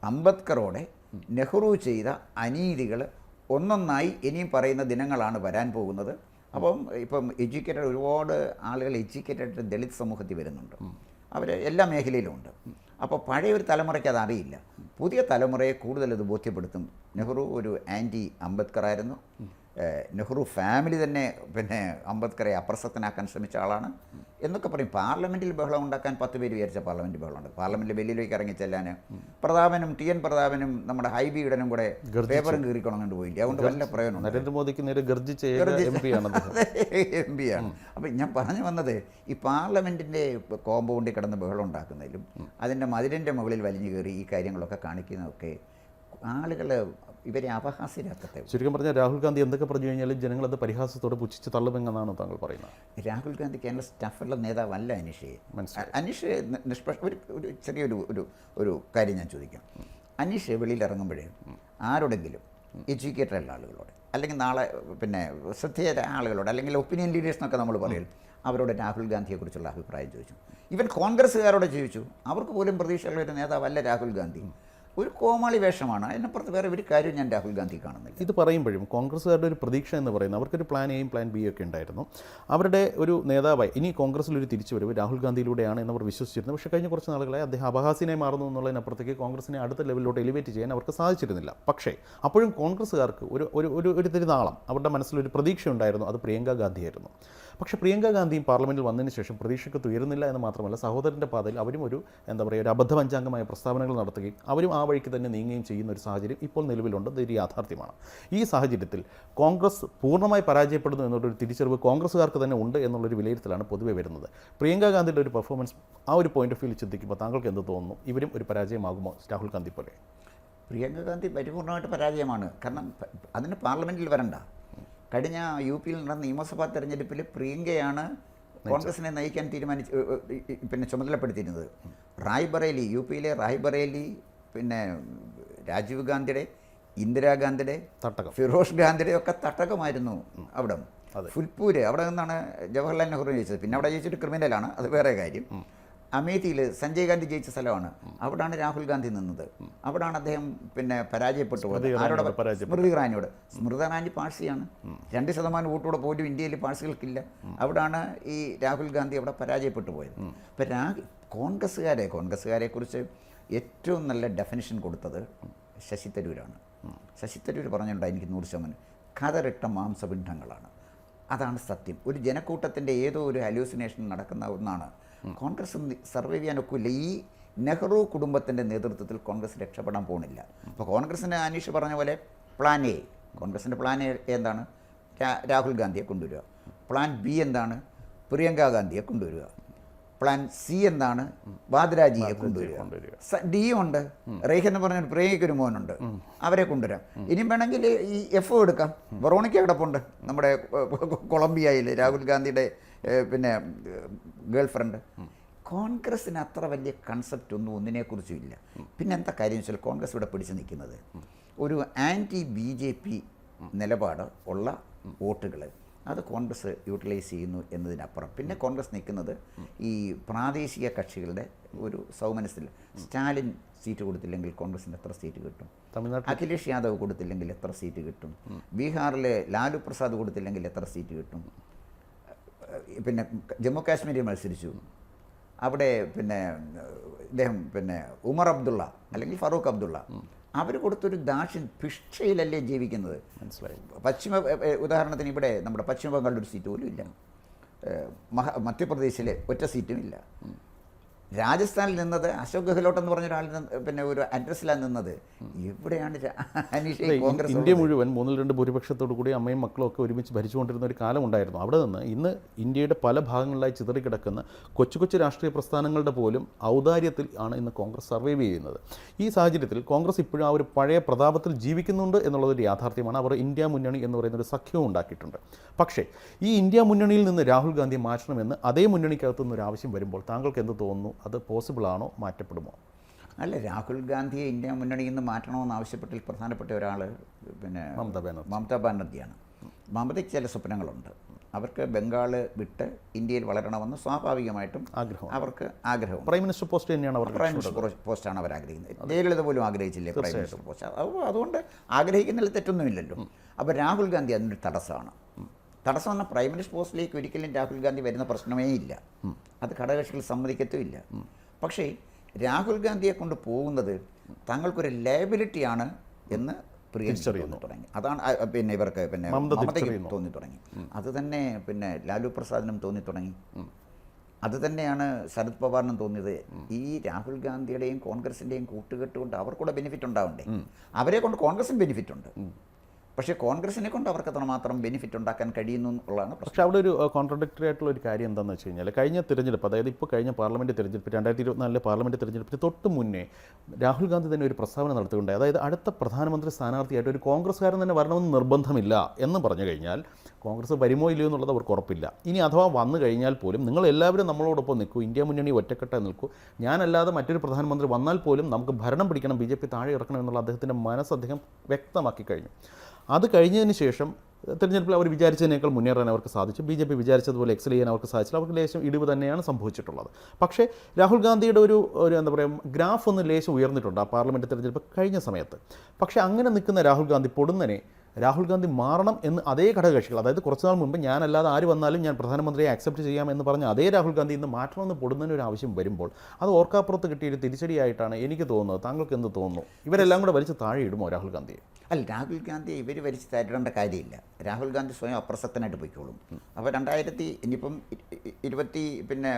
അംബേദ്കറോടെ നെഹ്റു ചെയ്ത അനീതികൾ ഒന്നൊന്നായി ഇനിയും പറയുന്ന ദിനങ്ങളാണ് വരാൻ പോകുന്നത്. അപ്പം ഇപ്പം എഡ്യൂക്കേറ്റഡ് ഒരുപാട് ആളുകൾ എഡ്യൂക്കേറ്റഡ് ദളിത് സമൂഹത്തിൽ വരുന്നുണ്ട്. അവർ എല്ലാ മേഖലയിലും ഉണ്ട്. അപ്പോൾ പഴയ ഒരു തലമുറയ്ക്ക് അത് അറിയില്ല. പുതിയ തലമുറയെ കൂടുതൽ ഇത് ബോധ്യപ്പെടുത്തും. നെഹ്റു ഒരു ആന്റി അംബേദ്കർ ആയിരുന്നു നെഹ്റു ഫാമിലി തന്നെ പിന്നെ അംബേദ്കറെ അപ്രസക്തനാക്കാൻ ശ്രമിച്ച ആളാണ്. എന്നൊക്കെ പറയും. പാർലമെന്റിൽ ബഹളം ഉണ്ടാക്കാൻ പത്ത് പേര് വിചാരിച്ച പാർലമെന്റ് ബഹളമുണ്ട്. പാർലമെന്റ് വെളിയിലേക്ക് ഇറങ്ങി ചെല്ലാൻ പ്രതാപനും ടി എൻ പ്രതാപനും നമ്മുടെ ഹൈ ബി ഇടനും കൂടെ പേപ്പറും കീറിക്കൊണങ്ങണ്ട് പോയില്ല? അതുകൊണ്ട് വല്ല പ്രയോജനം നരേന്ദ്രമോദിക്ക് നേരെ ഗർജിച്ച എം പി ആണ് എം പി ആണ്. അപ്പം ഞാൻ പറഞ്ഞു വന്നത് ഈ പാർലമെന്റിന്റെ കോമ്പൗണ്ടിൽ കിടന്ന് ബഹളം ഉണ്ടാക്കുന്നതിലും അതിന്റെ മതിലിന്റെ മുകളിൽ വലിഞ്ഞു കയറി ഈ കാര്യങ്ങളൊക്കെ കാണിക്കുന്നതൊക്കെ ആളുകൾ ഇവരെ അപഹാസ്യരാക്കത്തെ ശരിക്കും പറഞ്ഞാൽ രാഹുൽ ഗാന്ധി എന്തൊക്കെ പറഞ്ഞു കഴിഞ്ഞാലും ജനങ്ങൾ അത് പരിഹാസത്തോടെ പുച്ഛിച്ച് തള്ളുമെന്നാണ് താങ്കൾ പറയുന്നത്. രാഹുൽ ഗാന്ധി കേരള സ്റ്റാഫുള്ള നേതാവല്ല. അനീഷ്. നി- നിഷ്പക്ഷ ഒരു ഒരു ചെറിയൊരു ഒരു ഒരു കാര്യം ഞാൻ ചോദിക്കാം. അനീഷ് വെളിയിൽ ഇറങ്ങുമ്പോഴേ ആരോടെങ്കിലും എഡ്യൂക്കേറ്റഡ് ഉള്ള ആളുകളോട് അല്ലെങ്കിൽ നാളെ പിന്നെ ശ്രദ്ധേയ ആളുകളോട് അല്ലെങ്കിൽ ഒപ്പീനിയൻ ലീഡേഴ്സ് എന്നൊക്കെ നമ്മൾ പറയും അവരോട് രാഹുൽ ഗാന്ധിയെക്കുറിച്ചുള്ള അഭിപ്രായം ചോദിച്ചു. ഇവൻ കോൺഗ്രസ്സുകാരോട് ചോദിച്ചു അവർക്ക് പോലും പ്രതീക്ഷയുള്ള ഒരു നേതാവല്ല രാഹുൽ ഗാന്ധി. ഒരു കോമാളി വേഷമാണ്. അതിനപ്പുറത്ത് വേറെ ഒരു കാര്യം ഞാൻ രാഹുൽ ഗാന്ധി കാണുന്നില്ല. ഇത് പറയുമ്പോഴും കോൺഗ്രസ്സുകാരുടെ ഒരു പ്രതീക്ഷ എന്ന് പറയുന്നത് അവർക്കൊരു പ്ലാൻ എയും പ്ലാൻ ബി ഒക്കെ ഉണ്ടായിരുന്നു. അവരുടെ ഒരു നേതാവായി ഇനി കോൺഗ്രസ്സിലൊരു തിരിച്ചുവരവ് രാഹുൽ ഗാന്ധിയിലൂടെയാണ് എന്നവർ വിശ്വസിച്ചിരുന്നു പക്ഷേ കഴിഞ്ഞ കുറച്ച് നാളുകളായി അദ്ദേഹം അപഹാസ്യനായി മാറുന്നു എന്നുള്ളതിനപ്പുറത്തേക്ക് കോൺഗ്രസിനെ അടുത്ത ലെവലിലോട്ട് എലിവേറ്റ് ചെയ്യാൻ അവർക്ക് സാധിച്ചിരുന്നില്ല. പക്ഷേ അപ്പോഴും കോൺഗ്രസ്സുകാർക്ക് ഒരു ഒരു ഒരു ഒരു തിരുനാളം അവരുടെ മനസ്സിലൊരു പ്രതീക്ഷ ഉണ്ടായിരുന്നു. അത് പ്രിയങ്ക ഗാന്ധിയായിരുന്നു. പക്ഷേ പ്രിയങ്ക ഗാന്ധിയും പാർലമെന്റിൽ വന്നതിന് ശേഷം പ്രതീക്ഷയ്ക്ക് ഉയരുന്നില്ല എന്ന് മാത്രമല്ല സഹോദരന്റെ പാതയിൽ അവരും ഒരു എന്താ പറയുക ഒരു അബദ്ധപഞ്ചാംഗമായ പ്രസ്താവനകൾ നടത്തുകയും അവരും ആ വഴിക്ക് തന്നെ നീങ്ങുകയും ചെയ്യുന്ന ഒരു സാഹചര്യം ഇപ്പോൾ നിലവിലുണ്ട്. ഇതൊരു യാഥാർത്ഥ്യമാണ്. ഈ സാഹചര്യത്തിൽ കോൺഗ്രസ് പൂർണമായി പരാജയപ്പെടുന്നു എന്നുള്ളൊരു തിരിച്ചറിവ് കോൺഗ്രസ്സുകാർക്ക് തന്നെ ഉണ്ട് എന്നുള്ളൊരു വിലയിരുത്തലാണ് പൊതുവെ വരുന്നത്. പ്രിയങ്ക ഗാന്ധിയുടെ ഒരു പെർഫോമൻസ് ആ ഒരു പോയിന്റ് ഓഫ് വ്യൂവിൽ ചിന്തിക്കുമ്പോൾ താങ്കൾക്ക് എന്ത് തോന്നുന്നു? ഇവരും ഒരു പരാജയമാകുമോ? രാഹുൽ ഗാന്ധി പോലെ. പ്രിയങ്ക ഗാന്ധി പരിപൂർണമായിട്ട് പരാജയമാണ്. കാരണം അതിന് പാർലമെന്റിൽ വരണ്ട. കഴിഞ്ഞ യു പിയിൽ നടന്ന നിയമസഭാ തെരഞ്ഞെടുപ്പിൽ പ്രിയങ്കയാണ് കോൺഗ്രസിനെ നയിക്കാൻ തീരുമാനിച്ച് പിന്നെ ചുമതലപ്പെടുത്തിയിരുന്നത്. റായ്ബറേലി യു പിയിലെ റായ്ബറേലി പിന്നെ രാജീവ് ഗാന്ധിയുടെ ഇന്ദിരാഗാന്ധിയുടെ തട്ടകം. ഫിറോസ് ഗാന്ധിയുടെ ഒക്കെ തട്ടകമായിരുന്നു അവിടെ. ഫുൽപൂര് അവിടെ നിന്നാണ് ജവഹർലാൽ നെഹ്റു ജയിച്ചത്. പിന്നെ അവിടെ ജയിച്ചിട്ട് ക്രിമിനലാണ്. അത് വേറെ കാര്യം. അമേത്തിയിൽ സഞ്ജയ് ഗാന്ധി ജയിച്ച സ്ഥലമാണ്. അവിടാണ് രാഹുൽ ഗാന്ധി നിന്നത്. അവിടാണ് അദ്ദേഹം പിന്നെ പരാജയപ്പെട്ടു പോയത്. സ്മൃതി ഇറാനിയോട്. സ്മൃതി ഇറാനിയോട്. സ്മൃതി ഇറാനി പാഴ്സിയാണ്. രണ്ട് ശതമാനം വോട്ടോടെ പോലും ഇന്ത്യയിൽ പാഴ്സികൾക്കില്ല. അവിടാണ് ഈ രാഹുൽ ഗാന്ധി അവിടെ പരാജയപ്പെട്ടു പോയത്. അപ്പം രാ കോൺഗ്രസ്സുകാരെ കോൺഗ്രസ്സുകാരെ കുറിച്ച് ഏറ്റവും നല്ല ഡെഫിനിഷൻ കൊടുത്തത് ശശി തരൂരാണ്. ശശി തരൂർ പറഞ്ഞിട്ടുണ്ടായി എനിക്ക് നൂറ് ശതമാനം. കതറിട്ട മാംസപിണ്ഡങ്ങളാണ്. അതാണ് സത്യം. ഒരു ജനക്കൂട്ടത്തിന്റെ ഏതോ ഒരു അലൂസിനേഷൻ നടക്കുന്ന ഒന്നാണ്. കോൺഗ്രസ് സർവൈവ് ചെയ്യാൻ ഒക്കില്ല. ഈ നെഹ്റു കുടുംബത്തിന്റെ നേതൃത്വത്തിൽ കോൺഗ്രസ് രക്ഷപ്പെടാൻ പോകുന്നില്ല അപ്പോൾ കോൺഗ്രസിന് അനീഷ് പറഞ്ഞ പോലെ പ്ലാൻ എ കോൺഗ്രസിന്റെ പ്ലാൻ എ എന്താണ്? രാഹുൽ ഗാന്ധിയെ കൊണ്ടുവരിക. പ്ലാൻ ബി എന്താണ്? പ്രിയങ്ക ഗാന്ധിയെ കൊണ്ടുവരിക. പ്ലാൻ സി എന്താണ് വാദ്രാജിയെ കൊണ്ടുവരിക. ഡി ഉണ്ട്. റേഖ് എന്ന് പറഞ്ഞ പ്രിയയ്ക്ക് ഒരു മോനുണ്ട് അവരെ കൊണ്ടുവരാം. ഇനിയും വേണമെങ്കിൽ ഈ എഫ് എടുക്കാം. വെറോണിക്ക കിടപ്പുണ്ട് നമ്മുടെ കൊളംബിയയിൽ രാഹുൽ ഗാന്ധിയുടെ പിന്നെ ഗേൾ ഫ്രണ്ട് കോൺഗ്രസ്സിന് അത്ര വലിയ കൺസെപ്റ്റ് ഒന്നും ഒന്നിനെക്കുറിച്ചും ഇല്ല. പിന്നെ എന്താ കാര്യം വെച്ചാൽ കോൺഗ്രസ് ഇവിടെ പിടിച്ചു നിൽക്കുന്നത് ഒരു ആന്റി ബി ജെ പി നിലപാട് ഉള്ള വോട്ടുകൾ അത് കോൺഗ്രസ് യൂട്ടിലൈസ് ചെയ്യുന്നു എന്നതിനപ്പുറം. പിന്നെ കോൺഗ്രസ് നിൽക്കുന്നത് ഈ പ്രാദേശിക കക്ഷികളുടെ ഒരു സൗമനസ്സിൽ. സ്റ്റാലിൻ സീറ്റ് കൊടുത്തില്ലെങ്കിൽ കോൺഗ്രസിന് എത്ര സീറ്റ് കിട്ടും? അഖിലേഷ് യാദവ് കൊടുത്തില്ലെങ്കിൽ എത്ര സീറ്റ് കിട്ടും? ബീഹാറിലെ ലാലു പ്രസാദ് കൊടുത്തില്ലെങ്കിൽ എത്ര സീറ്റ് കിട്ടും? പിന്നെ ജമ്മു കാശ്മീരിൽ മത്സരിച്ചു. അവിടെ പിന്നെ ഇദ്ദേഹം പിന്നെ ഉമർ അബ്ദുള്ള അല്ലെങ്കിൽ ഫറൂഖ് അബ്ദുള്ള. അവർ കൊടുത്തൊരു ദാക്ഷിൻ ഭിക്ഷയിലല്ലേ ജീവിക്കുന്നത്. മനസ്സിലായി. പശ്ചിമ ഉദാഹരണത്തിന് ഇവിടെ നമ്മുടെ പശ്ചിമ ബംഗാളിൽ ഒരു സീറ്റ് പോലും ഇല്ല. മഹ മധ്യപ്രദേശിൽ ഒറ്റ സീറ്റും ഇല്ല. രാജസ്ഥാനിൽ നിന്നത് അശോക് ഗെഹ്ലോട്ട് എന്ന് പറഞ്ഞ ഒരാൾ പിന്നെ ഒരു അഡ്രസ്സിലാണ് നിന്നത്. ഇവിടെയാണ് അനീഷ് കോൺഗ്രസ് ഇന്ത്യ മുഴുവൻ മൂന്നിൽ രണ്ട് ഭൂരിപക്ഷത്തോടു കൂടി അമ്മയും മക്കളും ഒക്കെ ഒരുമിച്ച് ഭരിച്ചുകൊണ്ടിരുന്ന ഒരു കാലം ഉണ്ടായിരുന്നു. അവിടെ നിന്ന് ഇന്ന് ഇന്ത്യയുടെ പല ഭാഗങ്ങളിലായി ചിതറിക്കിടക്കുന്ന കൊച്ചു കൊച്ചു രാഷ്ട്രീയ പ്രസ്ഥാനങ്ങളുടെ പോലും ഔദാര്യത്തിൽ ആണ് ഇന്ന് കോൺഗ്രസ് സർവൈവ് ചെയ്യുന്നത്. ഈ സാഹചര്യത്തിൽ കോൺഗ്രസ് ഇപ്പോഴും ആ ഒരു പഴയ പ്രതാപത്തിൽ ജീവിക്കുന്നുണ്ട് എന്നുള്ളതൊരു യാഥാർത്ഥ്യമാണ്. അവർ ഇന്ത്യ മുന്നണി എന്ന് പറയുന്ന ഒരു സഖ്യവും ഉണ്ടാക്കിയിട്ടുണ്ട്. പക്ഷേ ഈ ഇന്ത്യ മുന്നണിയിൽ നിന്ന് രാഹുൽ ഗാന്ധി മാറ്റണമെന്ന് അതേ മുന്നണിക്കകത്തു നിന്ന് ഒരു ആവശ്യം വരുമ്പോൾ താങ്കൾക്ക് എന്ത് തോന്നുന്നു? അത് പോസിബിൾ ആണോ മാറ്റപ്പെടുമോ? അല്ല രാഹുൽ ഗാന്ധിയെ ഇന്ത്യ മുന്നണിയിൽ നിന്ന് മാറ്റണമെന്ന് ആവശ്യപ്പെട്ടിൽ പ്രധാനപ്പെട്ട ഒരാൾ പിന്നെ മമതാ ബാനർജി. മമതാ ബാനർജിയാണ്. മമതയ്ക്ക് ചില സ്വപ്നങ്ങളുണ്ട്. അവർക്ക് ബംഗാൾ വിട്ട് ഇന്ത്യയിൽ വളരണമെന്ന് സ്വാഭാവികമായിട്ടും ആഗ്രഹം. അവർക്ക് ആഗ്രഹം. പ്രൈം മിനിസ്റ്റർ പോസ്റ്റ് തന്നെയാണ് അവർ പ്രൈം മിനിസ്റ്റർ പോസ്റ്റ്- പോസ്റ്റാണ് അവർ ആഗ്രഹിക്കുന്നത്. ജയലളിത പോലും ആഗ്രഹിച്ചില്ലേ പ്രൈം മിനിസ്റ്റർ പോസ്റ്റ്? അപ്പോൾ അതുകൊണ്ട് ആഗ്രഹിക്കുന്നതിൽ തെറ്റൊന്നുമില്ലല്ലോ. അപ്പോൾ രാഹുൽ ഗാന്ധി അതിനൊരു തടസ്സമാണ്. തടസ്സം വന്ന പ്രൈം മിനിസ്റ്റർ പോസ്റ്റിലേക്ക് ഒരിക്കലും രാഹുൽ ഗാന്ധി വരുന്ന പ്രശ്നമേ ഇല്ല. അത് ഘടകകക്ഷികൾ സമ്മതിക്കത്തുമില്ല. പക്ഷേ രാഹുൽ ഗാന്ധിയെ കൊണ്ട് പോകുന്നത് തങ്ങൾക്കൊരു ലയബിലിറ്റിയാണ് എന്ന് പ്രിയറിയുന്നു തുടങ്ങി അതാണ് പിന്നെ ഇവർക്ക് പിന്നെ മമതയ്ക്കും തോന്നി തുടങ്ങി അത് തന്നെ പിന്നെ ലാലു പ്രസാദിനും തോന്നി തുടങ്ങി അത് തന്നെയാണ് ശരത് പവാറിനും തോന്നിയത്. ഈ രാഹുൽ ഗാന്ധിയുടെയും കോൺഗ്രസിന്റെയും കൂട്ടുകെട്ടുകൊണ്ട് അവർക്കൂടെ ബെനിഫിറ്റ് ഉണ്ടാവണ്ടേ? അവരെ കൊണ്ട് കോൺഗ്രസിന് ബെനിഫിറ്റ് ഉണ്ട്. പക്ഷേ കോൺഗ്രസിനെ കൊണ്ട് അവർക്ക് അത്രമാത്രം ബെനിഫിറ്റ് ഉണ്ടാക്കാൻ കഴിയുന്നു എന്നുള്ളതാണ് പക്ഷേ അവിടെ ഒരു കോൺട്രഡിക്ടറി ആയിട്ടുള്ള ഒരു കാര്യം എന്താണെന്ന് വെച്ച് കഴിഞ്ഞാൽ കഴിഞ്ഞ തിരഞ്ഞെടുപ്പ് അതായത് ഇപ്പോൾ കഴിഞ്ഞ പാർലമെന്റ് തിരഞ്ഞെടുപ്പ് രണ്ടായിരത്തി ഇരുപത്തിനാലിലെ പാർലമെന്റ് തിരഞ്ഞെടുപ്പിന് തൊട്ട് മുന്നേ രാഹുൽ ഗാന്ധി തന്നെ ഒരു പ്രസ്താവന നടത്തുകയുണ്ടായി അതായത് അടുത്ത പ്രധാനമന്ത്രി സ്ഥാനാർത്ഥിയായിട്ട് ഒരു കോൺഗ്രസ്സുകാരൻ തന്നെ വരണമെന്ന് നിർബന്ധമില്ല എന്ന് പറഞ്ഞു കഴിഞ്ഞാൽ കോൺഗ്രസ് വരുമോ ഇല്ലയോ എന്നുള്ളത് അവർക്ക് ഉറപ്പില്ല. ഇനി അഥവാ വന്നു കഴിഞ്ഞാൽ പോലും നിങ്ങൾ എല്ലാവരും നമ്മളോടൊപ്പം നിൽക്കൂ ഇന്ത്യ മുന്നണി ഒറ്റക്കെട്ടായി നിൽക്കൂ. ഞാനല്ലാതെ മറ്റൊരു പ്രധാനമന്ത്രി വന്നാൽ പോലും നമുക്ക് ഭരണം പിടിക്കണം ബി താഴെ ഇറക്കണം എന്നുള്ള അദ്ദേഹത്തിന്റെ മനസ്സ് അദ്ദേഹം വ്യക്തമാക്കി കഴിഞ്ഞു. അത് കഴിഞ്ഞതിന് ശേഷം തിരഞ്ഞെടുപ്പിൽ അവർ വിചാരിച്ചതിനേക്കാൾ മുന്നേറാൻ അവർക്ക് സാധിച്ചു. ബി ജെ പി വിചാരിച്ചതുപോലെ എക്സൽ ചെയ്യാൻ അവർക്ക് സാധിച്ചില്ല. അവർക്ക് ലേശം ഇടിവ് തന്നെയാണ് സംഭവിച്ചിട്ടുള്ളത്. പക്ഷേ രാഹുൽ ഗാന്ധിയുടെ ഒരു ഒരു എന്താ പറയുക ഗ്രാഫ് ഒന്ന് ലേശം ഉയർന്നിട്ടുണ്ട് ആ പാർലമെന്റ് തിരഞ്ഞെടുപ്പ് കഴിഞ്ഞ സമയത്ത്. പക്ഷേ അങ്ങനെ നിൽക്കുന്ന രാഹുൽ ഗാന്ധി പൊടുന്നനെ രാഹുൽ ഗാന്ധി മാറണം എന്ന് അതേ ഘടകകക്ഷികൾ അതായത് കുറച്ച് നാൾ മുമ്പ് ഞാനല്ലാതെ ആര് വന്നാലും ഞാൻ പ്രധാനമന്ത്രിയെ അക്സെപ്റ്റ് ചെയ്യാം എന്ന് പറഞ്ഞ അതേ രാഹുൽ ഗാന്ധി ഇന്ന് മാറ്റണമെന്ന് പൊടുന്നതിന് ഒരു ആവശ്യം വരുമ്പോൾ അത് ഓർക്കാപ്പുറത്ത് കിട്ടിയൊരു തിരിച്ചടിയായിട്ടാണ് എനിക്ക് തോന്നുന്നത്. താങ്കൾക്ക് എന്ത് തോന്നുന്നു? ഇവരെല്ലാം കൂടെ വലിച്ച് താഴെ ഇടുമോ രാഹുൽ ഗാന്ധിയെ? അല്ല രാഹുൽ ഗാന്ധി ഇവർ വലിച്ച് തരേണ്ട കാര്യമില്ല. രാഹുൽ ഗാന്ധി സ്വയം അപ്രസക്തനായിട്ട് പോയിക്കോളും. അപ്പോൾ രണ്ടായിരത്തി ഇനിയിപ്പം ഇരുപത്തി പിന്നെ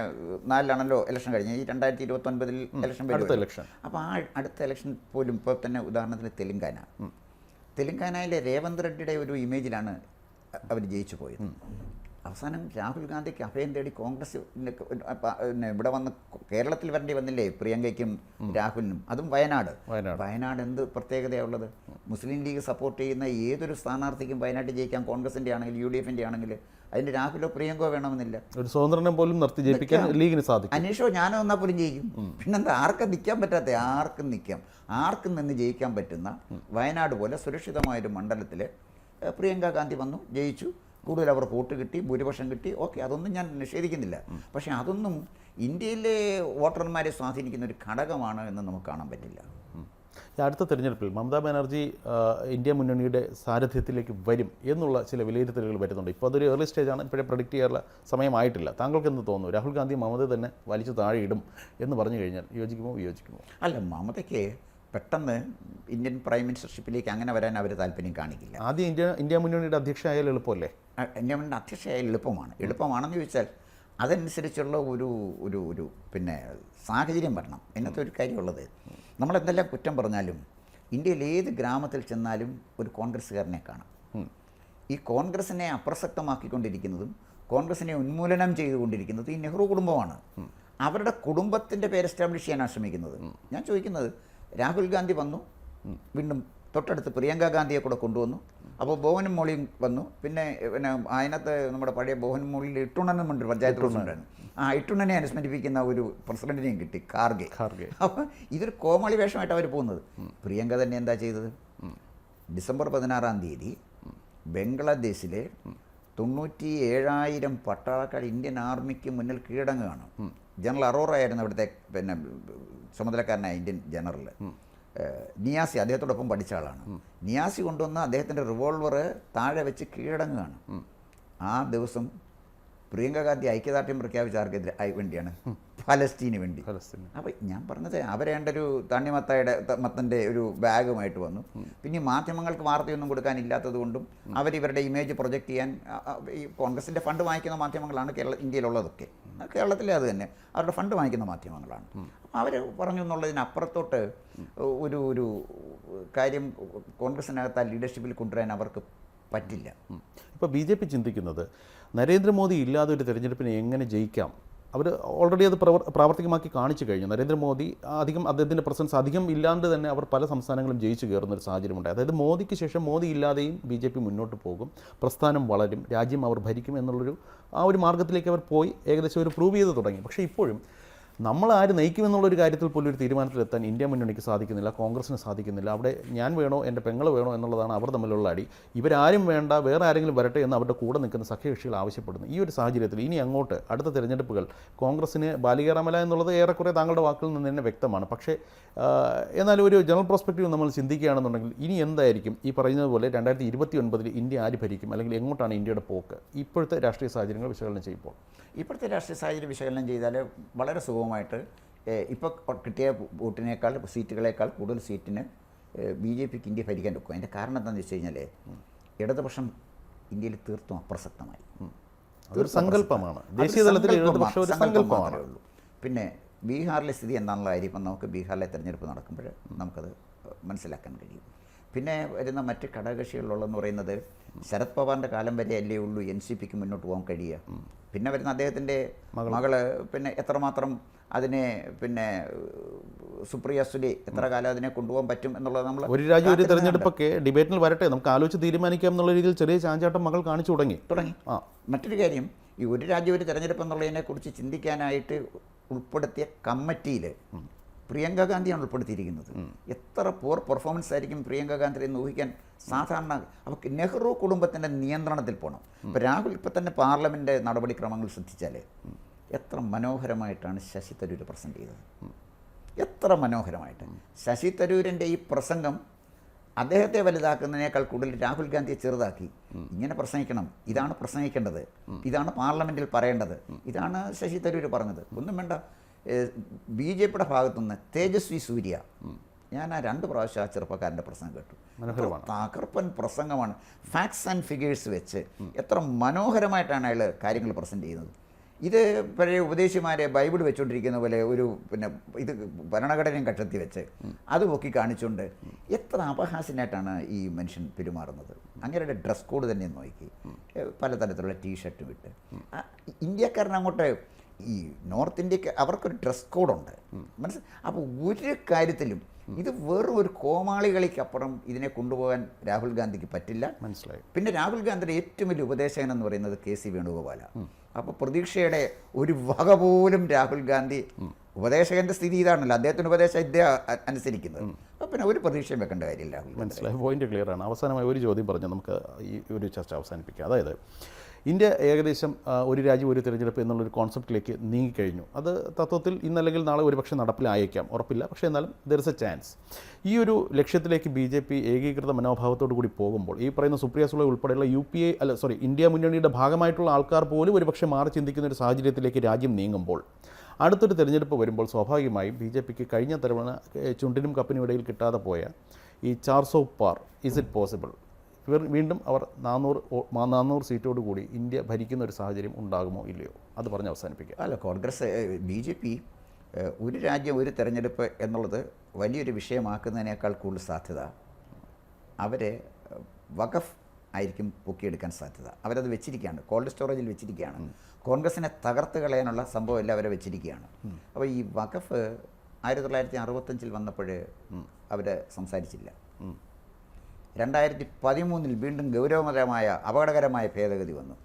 നാലിലാണല്ലോ ഇലക്ഷൻ കഴിഞ്ഞ് ഈ രണ്ടായിരത്തി ഇരുപത്തൊൻപതിൽ ഇലക്ഷൻ അടുത്ത ഇലക്ഷൻ അപ്പോൾ ആ അടുത്ത ഇലക്ഷൻ പോലും ഇപ്പോൾ തന്നെ ഉദാഹരണത്തിന് തെലുങ്കാന. തെലുങ്കാനയിലെ രേവന്ത് റെഡ്ഡിയുടെ ഒരു ഇമേജിലാണ് അവർ ജയിച്ചു പോയത്. അവസാനം രാഹുൽ ഗാന്ധിക്ക് അഭയം തേടി കോൺഗ്രസ് പിന്നെ ഇവിടെ വന്ന് കേരളത്തിൽ വരേണ്ടി വന്നില്ലേ പ്രിയങ്കയ്ക്കും രാഹുലിനും? അതും വയനാട്. വയനാട്. എന്ത് പ്രത്യേകതയുള്ളത് മുസ്ലിം ലീഗ് സപ്പോർട്ട് ചെയ്യുന്ന ഏതൊരു സ്ഥാനാർത്ഥിക്കും വയനാട്ടിൽ ജയിക്കാൻ കോൺഗ്രസിന്റെ ആണെങ്കിൽ യു ഡി എഫിന്റെ ആണെങ്കിൽ അതിന് രാഹുലോ പ്രിയങ്കോ വേണമെന്നില്ല. ഒരു സ്വതന്ത്രനെ പോലും നിർത്തി ജയിപ്പിക്കാൻ ലീഗിന് സാധിക്കും. അനീഷോ ഞാനോ എന്നാൽ പോലും ജയിക്കും. പിന്നെന്താ ആർക്കും നിൽക്കാൻ പറ്റാത്ത ആർക്കും നിൽക്കാം. ആർക്കും നിന്ന് ജയിക്കാൻ പറ്റുന്ന വയനാട് പോലെ സുരക്ഷിതമായൊരു മണ്ഡലത്തിൽ പ്രിയങ്ക ഗാന്ധി വന്നു ജയിച്ചു. കൂടുതൽ അവർ വോട്ട് കിട്ടി ഭൂരിപക്ഷം കിട്ടി. ഓക്കെ അതൊന്നും ഞാൻ നിഷേധിക്കുന്നില്ല. പക്ഷേ അതൊന്നും ഇന്ത്യയിലെ വോട്ടർമാരെ സ്വാധീനിക്കുന്ന ഒരു ഘടകമാണ് എന്ന് നമുക്ക് കാണാൻ പറ്റില്ല. അടുത്ത തെരഞ്ഞെടുപ്പിൽ മമതാ ബാനർജി ഇന്ത്യ മുന്നണിയുടെ സാരഥ്യത്തിലേക്ക് വരും എന്നുള്ള ചില വിലയിരുത്തലുകൾ വരുന്നുണ്ട്. ഇപ്പോൾ അതൊരു ഏർലി സ്റ്റേജാണ് ഇപ്പോഴേ പ്രഡിക്റ്റ് ചെയ്യാനുള്ള സമയമായിട്ടില്ല. താങ്കൾക്ക് എന്ത് തോന്നുന്നു? രാഹുൽ ഗാന്ധി മമത തന്നെ വലിച്ചു താഴെയിടും എന്ന് പറഞ്ഞു കഴിഞ്ഞാൽ യോജിക്കുമോ? വിയോജിക്കുമോ? അല്ല മമതയ്ക്ക് പെട്ടെന്ന് ഇന്ത്യൻ പ്രൈം മിനിസ്റ്റർഷിപ്പിലേക്ക് അങ്ങനെ വരാൻ അവർ താല്പര്യം കാണിക്കില്ല. ആദ്യം ഇന്ത്യ ഇന്ത്യ മുന്നണിയുടെ അധ്യക്ഷയായാൽ എളുപ്പമല്ലേ? ഇന്ത്യ മുന്നണി അധ്യക്ഷയായ എളുപ്പമാണ്. എളുപ്പമാണെന്ന് ചോദിച്ചാൽ അതനുസരിച്ചുള്ള ഒരു ഒരു ഒരു പിന്നെ സാഹചര്യം വരണം. ഇന്നത്തെ ഒരു കാര്യമുള്ളത്. നമ്മളെന്തെല്ലാം കുറ്റം പറഞ്ഞാലും ഇന്ത്യയിൽ ഏത് ഗ്രാമത്തിൽ ചെന്നാലും ഒരു കോൺഗ്രസ്സുകാരനെ കാണാം. ഈ കോൺഗ്രസിനെ അപ്രസക്തമാക്കിക്കൊണ്ടിരിക്കുന്നതും കോൺഗ്രസിനെ ഉന്മൂലനം ചെയ്തുകൊണ്ടിരിക്കുന്നത് ഈ നെഹ്റു കുടുംബമാണ്. അവരുടെ കുടുംബത്തിന്റെ പേര് എസ്റ്റാബ്ലിഷ് ചെയ്യാനാണ് ശ്രമിക്കുന്നത്. ഞാൻ ചോദിക്കുന്നത് രാഹുൽ ഗാന്ധി വന്നു. വീണ്ടും തൊട്ടടുത്ത് പ്രിയങ്ക ഗാന്ധിയെ കൂടെ കൊണ്ടുവന്നു. അപ്പോൾ ബോവനും മോളിയും വന്നു. പിന്നെ പിന്നെ അതിനകത്ത് നമ്മുടെ പഴയ ബോവൻ മോളിയിൽ ഇട്ടുണെന്നും ഉണ്ട് പഞ്ചായത്ത് പ്രസിഡന്റാണ് ആ ഇട്ടുണനെ അനുസ്മരിപ്പിക്കുന്ന ഒരു പ്രസിഡന്റിനെയും കിട്ടി കാർഗെ. ഖാർഗെ അപ്പോൾ ഇതൊരു കോമളി വേഷമായിട്ട് അവർ പോകുന്നത്. പ്രിയങ്ക തന്നെ എന്താ ചെയ്തത്? ഡിസംബർ പതിനാറാം തീയതി ബംഗ്ലാദേശിലെ തൊണ്ണൂറ്റി ഏഴായിരം പട്ടാളക്കാർ ഇന്ത്യൻ ആർമിക്ക് മുന്നിൽ കീഴടങ്ങുകയാണ്. ജനറൽ അറോറ ആയിരുന്നു അവിടുത്തെ പിന്നെ ചുമതലക്കാരനായ ഇന്ത്യൻ ജനറൽ. നിയാസി അദ്ദേഹത്തോടൊപ്പം പഠിച്ച ആളാണ്. നിയാസി കൊണ്ടുവന്ന അദ്ദേഹത്തിന്റെ റിവോൾവർ താഴെ വെച്ച് കീഴടങ്ങുകയാണ്. ആ ദിവസം പ്രിയങ്ക ഗാന്ധി ഐക്യദാർഢ്യം പ്രഖ്യാപിച്ച ആർക്കെതിരെ വേണ്ടിയാണ്. ഫലസ്തീന് വേണ്ടി. അപ്പൊ അപ്പോൾ ഞാൻ പറഞ്ഞത് അവരേണ്ട ഒരു തണ്ണിമത്തയുടെ മത്തന്റെ മത്തന്റെ ഒരു ബാഗുമായിട്ട് വന്നു. പിന്നെ മാധ്യമങ്ങൾക്ക് വാർത്തയൊന്നും കൊടുക്കാനില്ലാത്തത് കൊണ്ടും അവരിവരുടെ ഇമേജ് പ്രൊജക്റ്റ് ചെയ്യാൻ ഈ കോൺഗ്രസിന്റെ ഫണ്ട് വാങ്ങിക്കുന്ന മാധ്യമങ്ങളാണ് കേരള ഇന്ത്യയിലുള്ളതൊക്കെ. കേരളത്തിലെ അത് തന്നെ. അവരുടെ ഫണ്ട് വാങ്ങിക്കുന്ന മാധ്യമങ്ങളാണ്. അപ്പോൾ അവർ പറഞ്ഞു എന്നുള്ളതിനപ്പുറത്തോട്ട് ഒരു ഒരു കാര്യം കോൺഗ്രസിനകത്ത് ആ ലീഡർഷിപ്പിൽ കൊണ്ടുവരാൻ അവർക്ക് പറ്റില്ല. ഇപ്പോൾ ബി ജെ പി ചിന്തിക്കുന്നത് നരേന്ദ്രമോദി ഇല്ലാതെ ഒരു തെരഞ്ഞെടുപ്പിനെ എങ്ങനെ ജയിക്കാം? അവർ ഓൾറെഡി അത് പ്രവർ പ്രാവർത്തികമാക്കി കാണിച്ചു കഴിഞ്ഞു. നരേന്ദ്രമോദി അധികം അദ്ദേഹത്തിന്റെ പ്രസൻസ് അധികം ഇല്ലാണ്ട് തന്നെ അവർ പല സംസ്ഥാനങ്ങളും ജയിച്ചു കയറുന്ന ഒരു സാഹചര്യമുണ്ട്. അതായത് മോദിക്ക് ശേഷം മോദി ഇല്ലാതെയും ബി ജെ പി മുന്നോട്ട് പോകും. പ്രസ്ഥാനം വളരും. രാജ്യം അവർ ഭരിക്കും എന്നുള്ളൊരു ആ ഒരു മാർഗത്തിലേക്ക് അവർ പോയി. ഏകദേശം ഒരു പ്രൂവ് ചെയ്ത് തുടങ്ങി. പക്ഷേ ഇപ്പോഴും നമ്മൾ ആര് നയിക്കുമെന്നുള്ളൊരു കാര്യത്തിൽ പോലും ഒരു തീരുമാനത്തിലെത്താൻ ഇന്ത്യ മുന്നണിക്ക് സാധിക്കുന്നില്ല കോൺഗ്രസിന് സാധിക്കുന്നില്ല. അവിടെ ഞാൻ വേണോ എന്റെ പെങ്ങൾ വേണോ എന്നുള്ളതാണ് അവർ തമ്മിലുള്ള അടി. ഇവരാരും വേണ്ട വേറെ ആരെങ്കിലും വരട്ടെ എന്ന് അവരുടെ കൂടെ നിൽക്കുന്ന സഖ്യകക്ഷികൾ ആവശ്യപ്പെടുന്നു. ഈ ഒരു സാഹചര്യത്തിൽ ഇനി അങ്ങോട്ട് അടുത്ത തിരഞ്ഞെടുപ്പുകൾ കോൺഗ്രസിന് ബാലികേറാമല എന്നുള്ളത് ഏറെക്കുറെ താങ്കളുടെ വാക്കിൽ നിന്ന് തന്നെ വ്യക്തമാണ്. പക്ഷേ എന്നാൽ ഒരു ജനറൽ പ്രോസ്പെക്റ്റീവ് നമ്മൾ ചിന്തിക്കുകയാണെന്നുണ്ടെങ്കിൽ ഇനി എന്തായിരിക്കും? ഈ പറയുന്നത് പോലെ രണ്ടായിരത്തി ഇരുപത്തി ഒൻപതിൽ ഇന്ത്യ ആര് ഭരിക്കും? അല്ലെങ്കിൽ എങ്ങോട്ടാണ് ഇന്ത്യയുടെ പോക്ക്? ഇപ്പോഴത്തെ രാഷ്ട്രീയ സാഹചര്യങ്ങൾ വിശകലനം ചെയ്യുമ്പോൾ. ഇപ്പോഴത്തെ രാഷ്ട്രീയ സാഹചര്യം വിശകലനം ചെയ്താൽ വളരെ സുഗമമായിട്ട് ഇപ്പോൾ കിട്ടിയ വോട്ടിനേക്കാൾ സീറ്റുകളേക്കാൾ കൂടുതൽ സീറ്റിന് ബി ജെ പിക്ക് ഇന്ത്യ ഭരിക്കാൻ വെക്കും അതിന്റെ കാരണം എന്താണെന്ന് വെച്ച് കഴിഞ്ഞാൽ ഇടതുപക്ഷം ഇന്ത്യയിൽ തീർത്തും അപ്രസക്തമായി. അതൊരു സങ്കല്പമാണ്. ദേശീയ തലത്തിൽ സങ്കല്പമാണ്. പിന്നെ ബീഹാറിലെ സ്ഥിതി എന്താണെന്നുള്ള കാര്യം ഇപ്പം നമുക്ക് ബീഹാറിലെ തിരഞ്ഞെടുപ്പ് നടക്കുമ്പോൾ നമുക്കത് മനസ്സിലാക്കാൻ കഴിയും. പിന്നെ വരുന്ന മറ്റ് ഘടകകക്ഷികളിലുള്ളതെന്ന് പറയുന്നത് ശരത് പവാറിന്റെ കാലം വരെ അല്ലേ ഉള്ളൂ എൻ സി പിക്ക് മുന്നോട്ട് പോകാൻ കഴിയുക. പിന്നെ വരുന്ന അദ്ദേഹത്തിന്റെ മകൾ. പിന്നെ എത്രമാത്രം അതിനെ പിന്നെ സുപ്രിയ സുലി എത്ര കാലം അതിനെ കൊണ്ടുപോകാൻ പറ്റും എന്നുള്ളത് നമ്മൾ ഒരു രാജ്യം ഒരു തെരഞ്ഞെടുപ്പൊക്കെ ഡിബേറ്റിൽ വരട്ടെ. നമുക്ക് ആലോചിച്ച് തീരുമാനിക്കാം എന്നുള്ള രീതിയിൽ ചെറിയ ചാഞ്ചാട്ടം മകൾ കാണിച്ചു തുടങ്ങി. തുടങ്ങി. ആ. മറ്റൊരു കാര്യം ഈ ഒരു രാജ്യം ഒരു തെരഞ്ഞെടുപ്പ് എന്നുള്ളതിനെ കുറിച്ച് ചിന്തിക്കാനായിട്ട് ഉൾപ്പെടുത്തിയ കമ്മിറ്റിയിൽ പ്രിയങ്ക ഗാന്ധിയാണ് ഉൾപ്പെടുത്തിയിരിക്കുന്നത്. എത്ര പോർ പെർഫോമൻസ് ആയിരിക്കും പ്രിയങ്ക ഗാന്ധി എന്ന് ഊഹിക്കാൻ സാധാരണ അപ്പോൾ നെഹ്റു കുടുംബത്തിന്റെ നിയന്ത്രണത്തിൽ പോകണം ഇപ്പോൾ രാഹുൽ ഇപ്പം തന്നെ പാർലമെന്റ് നടപടിക്രമങ്ങൾ ശ്രദ്ധിച്ചാൽ എത്ര മനോഹരമായിട്ടാണ് ശശി തരൂർ പ്രസന്റ് ചെയ്തത്. എത്ര മനോഹരമായിട്ട്. ശശി തരൂരിന്റെ ഈ പ്രസംഗം അദ്ദേഹത്തെ വലുതാക്കുന്നതിനേക്കാൾ കൂടുതൽ രാഹുൽ ഗാന്ധിയെ ചെറുതാക്കി. ഇങ്ങനെ പ്രസംഗിക്കണം. ഇതാണ് പ്രസംഗിക്കേണ്ടത്. ഇതാണ് പാർലമെന്റിൽ പറയേണ്ടത്. ഇതാണ് ശശി തരൂർ പറഞ്ഞത്. ഒന്നും വേണ്ട. ബി ജെ പിയുടെ ഭാഗത്തുനിന്ന് തേജസ്വി സൂര്യ. ഞാൻ ആ രണ്ട് പ്രാവശ്യം ആ ചെറുപ്പക്കാരന്റെ പ്രസംഗം കേട്ടു. തകർപ്പൻ പ്രസംഗമാണ്. ഫാക്ട്സ് ആൻഡ് ഫിഗേഴ്സ് വെച്ച് എത്ര മനോഹരമായിട്ടാണ് അയാൾ കാര്യങ്ങൾ പ്രസന്റ് ചെയ്യുന്നത്. ഇത് പഴയ ഉപദേശിമാരെ ബൈബിൾ വെച്ചുകൊണ്ടിരിക്കുന്ന പോലെ ഒരു പിന്നെ ഇത് ഭരണഘടനയും കക്ഷത്തി വെച്ച് അത് പൊക്കി കാണിച്ചുകൊണ്ട് എത്ര അപഹാസ്യനായിട്ടാണ് ഈ മനുഷ്യൻ പെരുമാറുന്നത്. അങ്ങനെയുടെ ഡ്രസ് കോഡ് തന്നെ നോക്കി. പലതരത്തിലുള്ള ടീഷർട്ട് വിട്ട് ആ, ഇന്ത്യക്കാരൻ അങ്ങോട്ട് ഈ നോർത്ത് ഇന്ത്യയ്ക്ക് അവർക്കൊരു ഡ്രസ് കോഡുണ്ട്. മനസ്സിൽ അപ്പോൾ ഒരു കാര്യത്തിലും ഇത് വെറും ഒരു കോമാളികളിക്കപ്പുറം ഇതിനെ കൊണ്ടുപോകാൻ രാഹുൽ ഗാന്ധിക്ക് പറ്റില്ല. മനസ്സിലായി. പിന്നെ രാഹുൽ ഗാന്ധിയുടെ ഏറ്റവും വലിയ ഉപദേശകൻ എന്ന് പറയുന്നത് കെ സി വേണുഗോപാല. അപ്പോൾ പ്രതീക്ഷയുടെ ഒരു വക പോലും രാഹുൽ ഗാന്ധി ഉപദേശകന്റെ സ്ഥിതി ഇതാണല്ലോ. അദ്ദേഹത്തിന് ഉപദേശം ഇദ്ദേഹം അനുസരിക്കുന്നത്. അപ്പോൾ പിന്നെ ഒരു പ്രതീക്ഷയും വെക്കേണ്ട കാര്യമില്ല മനസ്സിലായി. പോയിന്റ് ക്ലിയർ ആണ് അവസാനമായി ഒരു ചോദ്യം പറഞ്ഞു നമുക്ക് ഈ ഒരു ചർച്ച അവസാനിപ്പിക്കാം. അതായത് ഇന്ത്യ ഏകദേശം ഒരു രാജ്യം ഒരു തിരഞ്ഞെടുപ്പ് എന്നുള്ളൊരു കോൺസെപ്റ്റിലേക്ക് നീങ്ങിക്കഴിഞ്ഞു. അത് തത്വത്തിൽ ഇന്നല്ലെങ്കിൽ നാളെ ഒരുപക്ഷെ നടപ്പിലായേക്കാം. ഉറപ്പില്ല. പക്ഷേ എന്നാലും ദർ ഇസ് എ ചാൻസ് ഈ ഒരു ലക്ഷ്യത്തിലേക്ക് ബി ജെ പി ഏകീകൃത മനോഭാവത്തോടു കൂടി പോകുമ്പോൾ ഈ പറയുന്ന സുപ്രിയ സുളെ ഉൾപ്പെടെയുള്ള യു പി എ അല്ല സോറി ഇന്ത്യ മുന്നണിയുടെ ഭാഗമായിട്ടുള്ള ആൾക്കാർ പോലും ഒരുപക്ഷെ മാറി ചിന്തിക്കുന്ന ഒരു സാഹചര്യത്തിലേക്ക് രാജ്യം നീങ്ങുമ്പോൾ അടുത്തൊരു തിരഞ്ഞെടുപ്പ് വരുമ്പോൾ സ്വാഭാവികമായും ബി ജെ പിക്ക് കഴിഞ്ഞ തവണ ചുണ്ടിനും കപ്പിനും ഇടയിൽ കിട്ടാതെ പോയ ഈ ചാർസോ പാർ ഇസ് ഇറ്റ് പോസിബിൾ ഇവർ വീണ്ടും അവർ നാനൂറ് നാനൂറ് സീറ്റോട് കൂടി ഇന്ത്യ ഭരിക്കുന്ന ഒരു സാഹചര്യം ഉണ്ടാകുമോ ഇല്ലയോ? അത് പറഞ്ഞ് അവസാനിപ്പിക്കുക അല്ല കോൺഗ്രസ് ബി ജെ പി ഒരു രാജ്യം ഒരു തെരഞ്ഞെടുപ്പ് എന്നുള്ളത് വലിയൊരു വിഷയമാക്കുന്നതിനേക്കാൾ കൂടുതൽ സാധ്യത. അവരെ വഖഫ് ആയിരിക്കും പൊക്കിയെടുക്കാൻ സാധ്യത. അവരത് വെച്ചിരിക്കുകയാണ് കോൾഡ് സ്റ്റോറേജിൽ വെച്ചിരിക്കുകയാണ്. കോൺഗ്രസിനെ തകർത്ത് കളയാനുള്ള സംഭവം എല്ലാം അവരെ വെച്ചിരിക്കുകയാണ്. അപ്പോൾ ഈ വഖഫ് ആയിരത്തി തൊള്ളായിരത്തി അറുപത്തഞ്ചിൽ വന്നപ്പോൾ അവർ സംസാരിച്ചില്ല. രണ്ടായിരത്തി പതിമൂന്നിൽ വീണ്ടും ഗൗരവകരമായ അപകടകരമായ ഭേദഗതി വന്നു.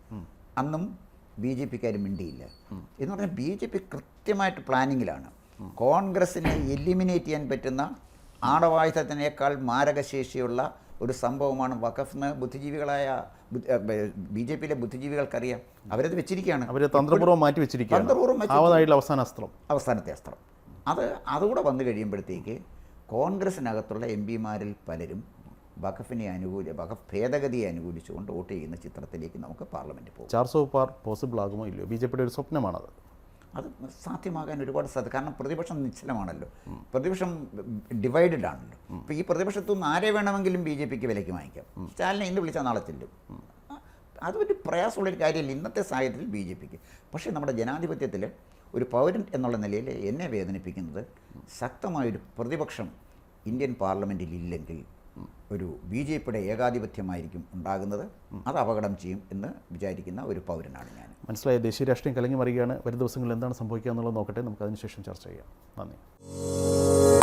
അന്നും ബി ജെ പിക്കാർ മിണ്ടിയില്ല. എന്ന് പറഞ്ഞാൽ ബി ജെ പി കൃത്യമായിട്ട് പ്ലാനിങ്ങിലാണ്. കോൺഗ്രസിനെ എലിമിനേറ്റ് ചെയ്യാൻ പറ്റുന്ന ആണവായുധത്തിനേക്കാൾ മാരകശേഷിയുള്ള ഒരു സംഭവമാണ് വഖഫ് എന്ന് ബുദ്ധിജീവികളായ ബി ജെ പിയിലെ ബുദ്ധിജീവികൾക്കറിയാം. അവരത് വെച്ചിരിക്കുകയാണ്. അവർ തന്ത്രപൂർവം മാറ്റി വെച്ചിരിക്കുകയാണ്. തന്ത്രപൂർവം അവസാന അസ്ത്രം. അവസാനത്തെ അസ്ത്രം. അത് അതുകൂടെ വന്നു കഴിയുമ്പോഴത്തേക്ക് കോൺഗ്രസിനകത്തുള്ള എം പിമാരിൽ പലരും വഖഫിനെ അനുകൂല വഖഫ് ഭേദഗതിയെ അനുകൂലിച്ചുകൊണ്ട് വോട്ട് ചെയ്യുന്ന ചിത്രത്തിലേക്ക് നമുക്ക് പാർലമെന്റ് പോകും. ചാർസോ പാർ പോസിബിൾ ആകുമോ ഇല്ലയോ? ബി ജെ പിയുടെ ഒരു സ്വപ്നമാണത്. അത് സാധ്യമാകാൻ ഒരുപാട് സാധ്യത കാരണം പ്രതിപക്ഷം നിശ്ചലമാണല്ലോ. പ്രതിപക്ഷം ഡിവൈഡഡ് ആണല്ലോ. അപ്പോൾ ഈ പ്രതിപക്ഷത്തു നിന്ന് ആരെ വേണമെങ്കിലും ബി ജെ പിക്ക് വിലയ്ക്ക് വാങ്ങിക്കാം. സ്റ്റാലിനെ ഇന്ന് വിളിച്ചാൽ നാളെ ചെല്ലും. അതൊരു പ്രയാസമുള്ളൊരു കാര്യമില്ല ഇന്നത്തെ സാഹചര്യത്തിൽ ബി ജെ പിക്ക് പക്ഷേ നമ്മുടെ ജനാധിപത്യത്തിൽ ഒരു പൗരൻ എന്നുള്ള നിലയിൽ എന്നെ വേദനിപ്പിക്കുന്നത് ശക്തമായൊരു പ്രതിപക്ഷം ഇന്ത്യൻ പാർലമെന്റിൽ ഇല്ലെങ്കിൽ ഒരു ബി ജെ പിയുടെ ഏകാധിപത്യമായിരിക്കും ഉണ്ടാകുന്നത്. അത് അപകടം ചെയ്യും എന്ന് വിചാരിക്കുന്ന ഒരു പൗരനാണ് ഞാൻ. മനസ്സിലായ. ദേശീയ രാഷ്ട്രീയം കലങ്ങി മറിയുകയാണ്. വരും ദിവസങ്ങളിൽ എന്താണ് സംഭവിക്കുക എന്നുള്ളത് നോക്കട്ടെ. നമുക്ക് അതിനുശേഷം ചർച്ച ചെയ്യാം. നന്ദി.